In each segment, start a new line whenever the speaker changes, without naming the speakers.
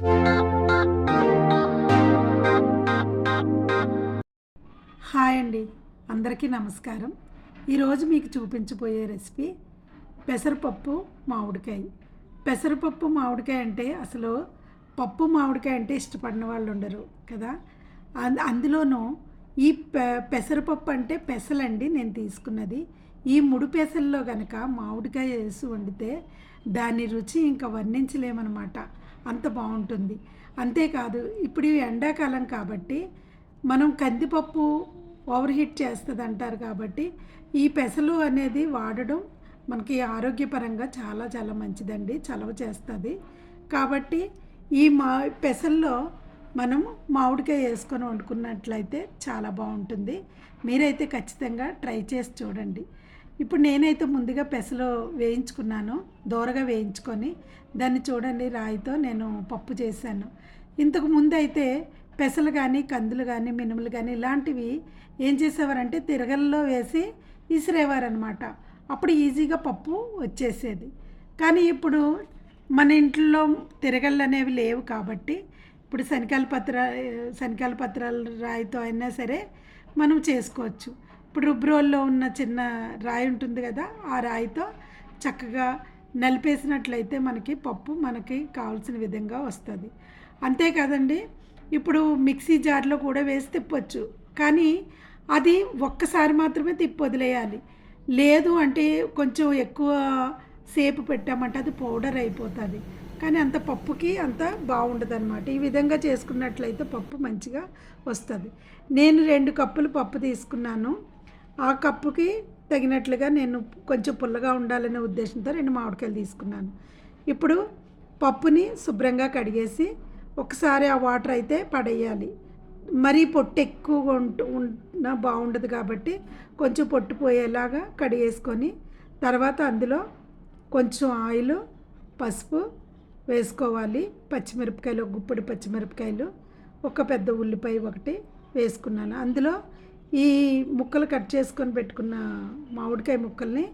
Hi అండి. అందరికీ నమస్కారం. ఈరోజు మీకు చూపించబోయే రెసిపీ పెసరపప్పు మామిడికాయ. పెసరపప్పు మామిడికాయ అంటే అసలు పప్పు మామిడికాయ అంటే ఇష్టపడిన వాళ్ళు ఉండరు కదా. అందులోనూ ఈ పెసరపప్పు అంటే పెసలండి నేను తీసుకున్నది. ఈ ముడి పెసల్లో కనుక మామిడికాయ వేసి వండితే దాని రుచి ఇంకా వర్ణించలేమన్నమాట. అంత బాగుంటుంది. అంతేకాదు ఇప్పుడు ఎండాకాలం కాబట్టి మనం కందిపప్పు ఓవర్ హీట్ చేస్తుంది అంటారు కాబట్టి ఈ పెసలు అనేది వాడడం మనకి ఆరోగ్యపరంగా చాలా చాలా మంచిదండి. చలవ చేస్తుంది. కాబట్టి ఈ మా పెసల్లో మనం మామిడికాయ వేసుకొని వండుకున్నట్లయితే చాలా బాగుంటుంది. మీరైతే ఖచ్చితంగా ట్రై చేసి చూడండి. ఇప్పుడు నేనైతే ముందుగా పెసలు వేయించుకున్నాను దోరగా వేయించుకొని. దాన్ని చూడండి రాయితో నేను పప్పు చేశాను. ఇంతకు ముందు అయితే పెసలు కానీ కందులు కానీ మినుములు కానీ ఇలాంటివి ఏం చేసేవారంటే తిరగల్లో వేసి విసిరేవారనమాట అప్పుడు ఈజీగా పప్పు వచ్చేసేది. కానీ ఇప్పుడు మన ఇంట్లో తిరగళ్ళు అనేవి లేవు కాబట్టి ఇప్పుడు శనికాల పత్ర శనికాల పత్రాల రాయితో అయినా సరే మనం చేసుకోవచ్చు. ఇప్పుడు రుబ్రోల్లో ఉన్న చిన్న రాయి ఉంటుంది కదా ఆ రాయితో చక్కగా నలిపేసినట్లయితే మనకి పప్పు మనకి కావాల్సిన విధంగా వస్తుంది. అంతేకాదండి ఇప్పుడు మిక్సీ జార్లో కూడా వేసి తిప్పొచ్చు కానీ అది ఒక్కసారి మాత్రమే తిప్పి వదిలేయాలి లేదు అంటే కొంచెం ఎక్కువ సేపు పెట్టామంటే అది పౌడర్ అయిపోతుంది. కానీ అంత పప్పుకి అంత బాగుండదు అనమాట ఈ విధంగా చేసుకున్నట్లయితే పప్పు మంచిగా వస్తుంది. నేను రెండు కప్పులు పప్పు తీసుకున్నాను. ఆ కప్పుకి తగినట్లుగా నేను కొంచెం పుల్లగా ఉండాలనే ఉద్దేశంతో రెండు మామిడికాయలు తీసుకున్నాను. ఇప్పుడు పప్పుని శుభ్రంగా కడిగేసి ఒకసారి ఆ వాటర్ అయితే పడేయాలి. మరీ పొట్టు ఎక్కువగా ఉంటు బాగుండదు కాబట్టి కొంచెం పొట్టు పోయేలాగా కడిగేసుకొని తర్వాత అందులో కొంచెం ఆయిల్ పసుపు వేసుకోవాలి. పచ్చిమిరపకాయలు ఒక గుప్పడి పచ్చిమిరపకాయలు ఒక పెద్ద ఉల్లిపాయ ఒకటి వేసుకున్నాను. అందులో ఈ ముక్కలు కట్ చేసుకొని పెట్టుకున్న మామిడికాయ ముక్కల్ని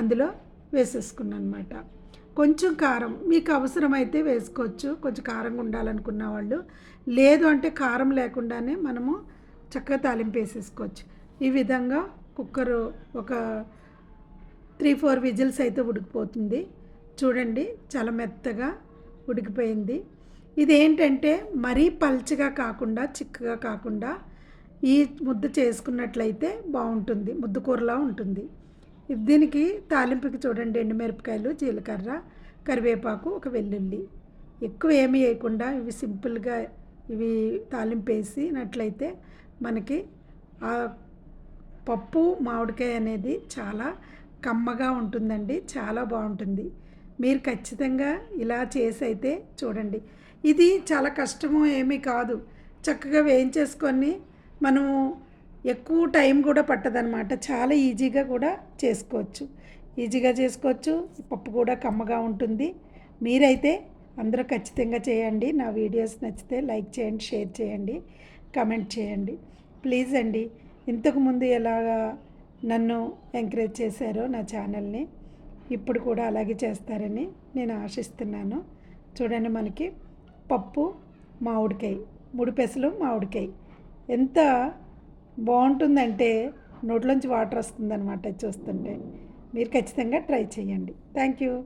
అందులో వేసేసుకున్నాను అనమాట కొంచెం కారం మీకు అవసరమైతే వేసుకోవచ్చు. కొంచెం కారంగా ఉండాలనుకున్న వాళ్ళు. లేదు అంటే కారం లేకుండానే మనము చక్కగా తాలింపు వేసేసుకోవచ్చు. ఈ విధంగా కుక్కర్ ఒక త్రీ ఫోర్ విజిల్స్ అయితే ఉడికిపోతుంది. చూడండి చాలా మెత్తగా ఉడికిపోయింది. ఇది ఏంటంటే మరీ పల్చగా కాకుండా చిక్కగా కాకుండా ఈ ముద్ద చేసుకున్నట్లయితే బాగుంటుంది. ముద్ద కూరలా ఉంటుంది. దీనికి తాలింపుకి చూడండి. ఎండుమిరపకాయలు జీలకర్ర కరివేపాకు ఒక వెల్లుల్లి. ఎక్కువ ఏమీ వేయకుండా ఇవి సింపుల్గా ఇవి తాలింపు వేసినట్లయితే మనకి ఆ పప్పు మామిడికాయ అనేది చాలా కమ్మగా ఉంటుందండి. చాలా బాగుంటుంది. మీరు ఖచ్చితంగా ఇలా చేసి అయితే చూడండి. ఇది చాలా కష్టము ఏమీ కాదు. చక్కగా వేయించేసుకొని మనము ఎక్కువ టైం కూడా పట్టదనమాట చాలా ఈజీగా కూడా చేసుకోవచ్చు. ఈజీగా చేసుకోవచ్చు. పప్పు కూడా కమ్మగా ఉంటుంది. మీరైతే అందరూ ఖచ్చితంగా చేయండి. నా వీడియోస్ నచ్చితే లైక్ చేయండి షేర్ చేయండి కమెంట్ చేయండి. ప్లీజ్ అండి ఇంతకుముందు ఎలాగా నన్ను ఎంకరేజ్ చేశారో నా ఛానల్ని ఇప్పుడు కూడా అలాగే చేస్తారని నేను ఆశిస్తున్నాను. చూడండి మనకి పప్పు మామిడికాయ మూడు పెసలు మామిడికాయ. ఎంత బాగుంటుందంటే నోట్లోంచి వాటర్ వస్తుందన్నమాట చూస్తుంటే. మీరు ఖచ్చితంగా ట్రై చేయండి. Thank you.